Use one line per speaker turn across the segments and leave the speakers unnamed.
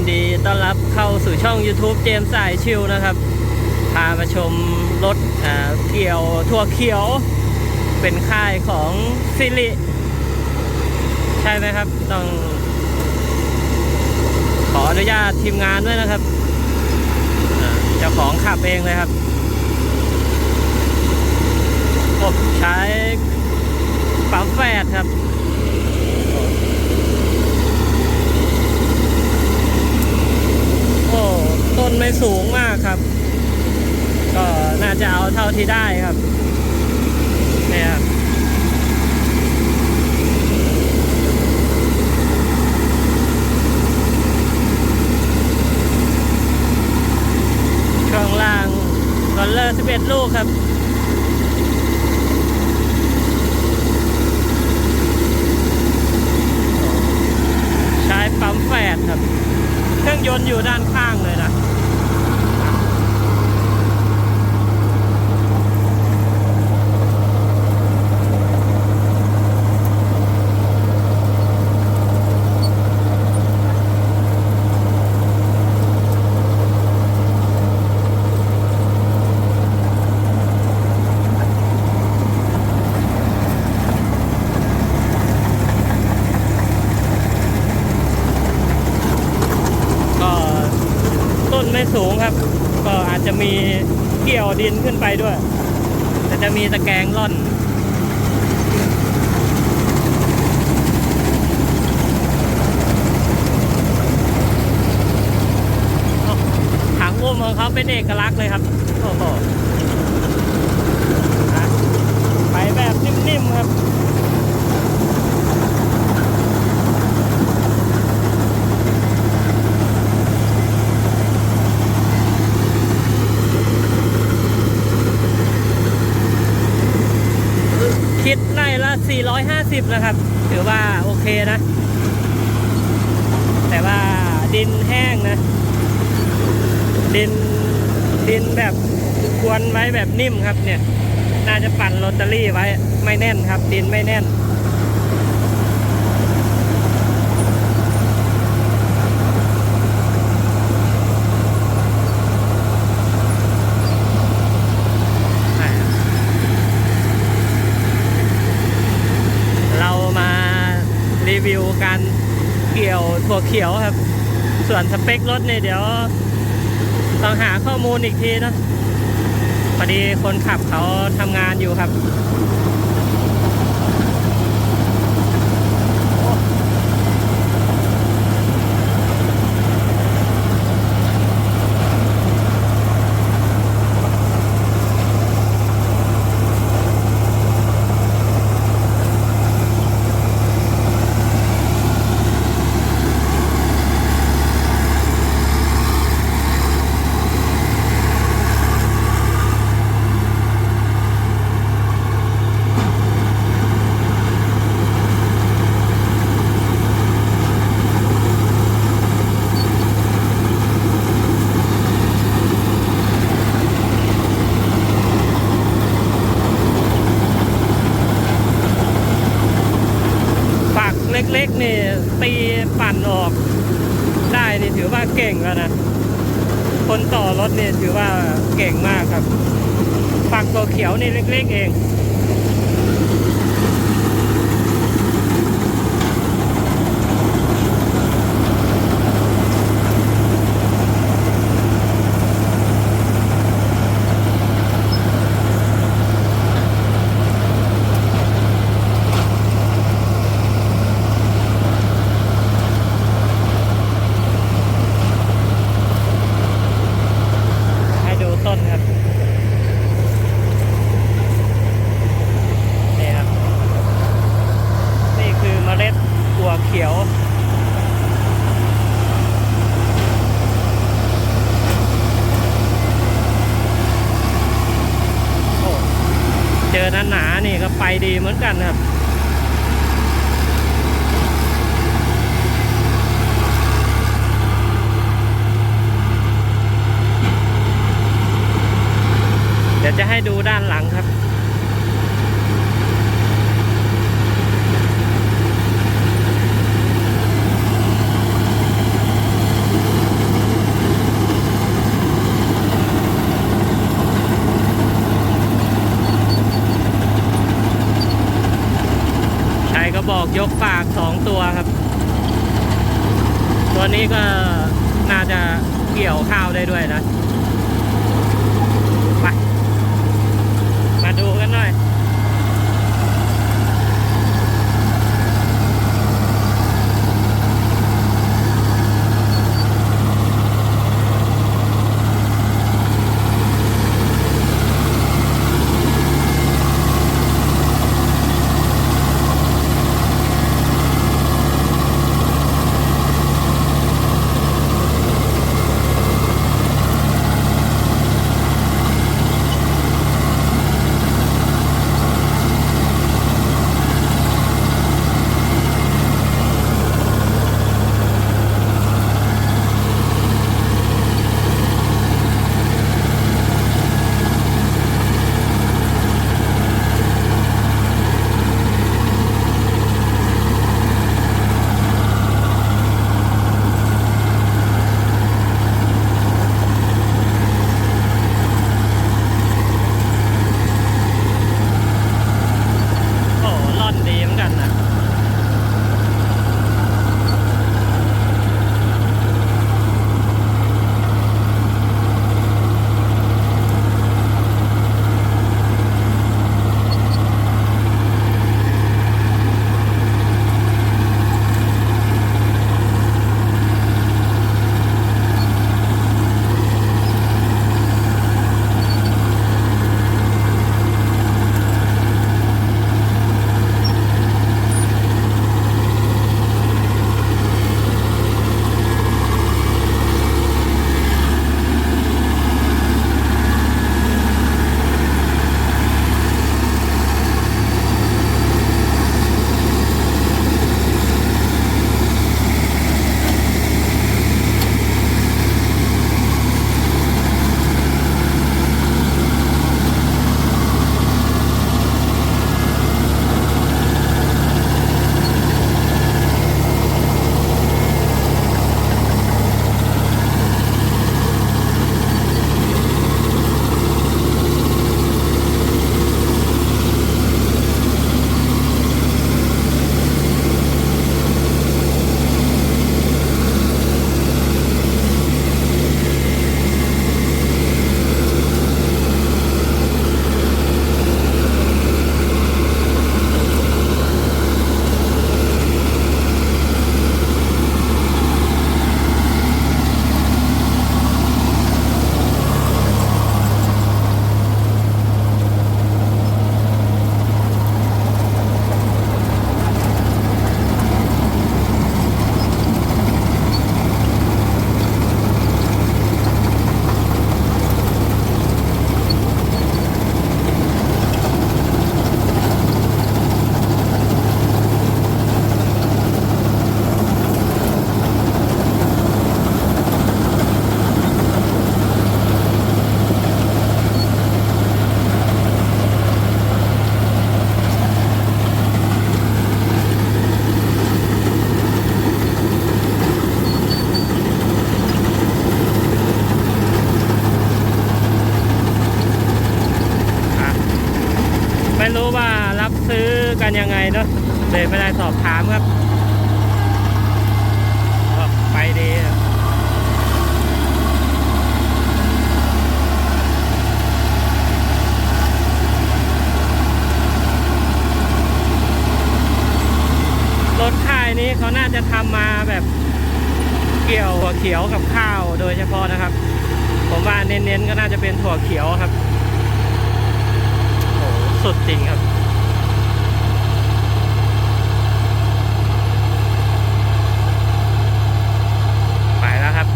นดีต้อนรับเข้าสู่ช่อง YouTube เจมส์สายชิวนะครับ พามาชมรถอ่าเกี่ยวทั่วเขียว เป็นค่ายของซิริใช่ไหมครับ ต้อง ขออนุญาตทีมงานด้วยนะครับเจ้าของขับเองเลยครับโอ้ใช้ปั๊มแฟดครับ โอ้ ต้นไม่สูงมากครับ ก็น่า จะเอาเท่าที่ได้ครับเนี่ยครับช่วงล่างคอนเลอร์ 11 ลูกครับใช้ปั๊มแฝดครับ เครื่องยนต์อยู่ด้านข้างเลยนะ ก็ต้น ไม่สูงครับ ก็อาจจะมีเกี่ยวดินขึ้นไปด้วย แต่จะมีตะแกรงล่อนถังอุ้มของเขาเป็นเอกลักษณ์เลยครับโอ้โหไปแบบนิ่มๆครับ คิดไร่ละ 450 นะครับ ถือว่าโอเคนะ แต่ว่าดินแห้งนะ ดินดินแบบกวนไว้แบบนิ่มครับเนี่ย น่าจะปั่นโรตารี่ไว้ไม่แน่นครับ ดินไม่แน่น เรามารี วิวการเกี่ยวถั่วเขียวครับ ส่วนสเปครถเนี่ยเดี๋ยวต้องหาข้อมูลอีกทีนะพอดีคนขับเขาทำงานอยู่ครับ ฝัก เล็กๆนี่ตีปั่นออกได้นี่ถือว่าเก่งแล้วนะ คนต่อรถนี่ถือว่าเก่งมากครับ ฝักตัวเขียวนี่เล็ก ๆ เอง ให้ดูต้นครับ นี่ครับ นี่คือเมล็ดถั่วเขียว โอ้ เจอหนานี่ก็ไปดีเหมือนกันครับเดี๋ยวจะให้ดูด้านหลังครับ ก็บอกยกปากสองตัวครับ ตัวนี้ก็น่าจะเกี่ยวข้าวได้ด้วยนะไปมาดูกันหน่อย โอ้ร่ อ กันยังไงเนาะเลยไม่ได้สอบถามครับไปดีรถค่ายนี้เขาน่าจะทำมาแบบเกี่ยวถั่วเขียวกับข้าวโดยเฉพาะนะครับ ผมว่าเน้นๆก็น่าจะเป็นถั่วเขียวครับโอ้โหสุดจริงครับ ไปแล้วครับ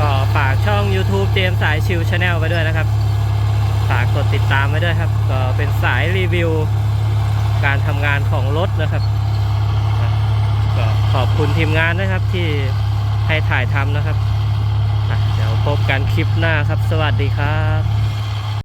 ก็ ฝากช่อง YouTube เจมสายชิวชาแนลไว้ด้วยนะครับ ฝากกดติดตามไว้ด้วยครับ ก็เป็นสายรีวิว การทำงานของรถนะครับ ก็ขอบคุณทีมงานนะครับที่ให้ถ่ายทำนะครับ เดี๋ยวพบกันคลิปหน้าครับ สวัสดีครับ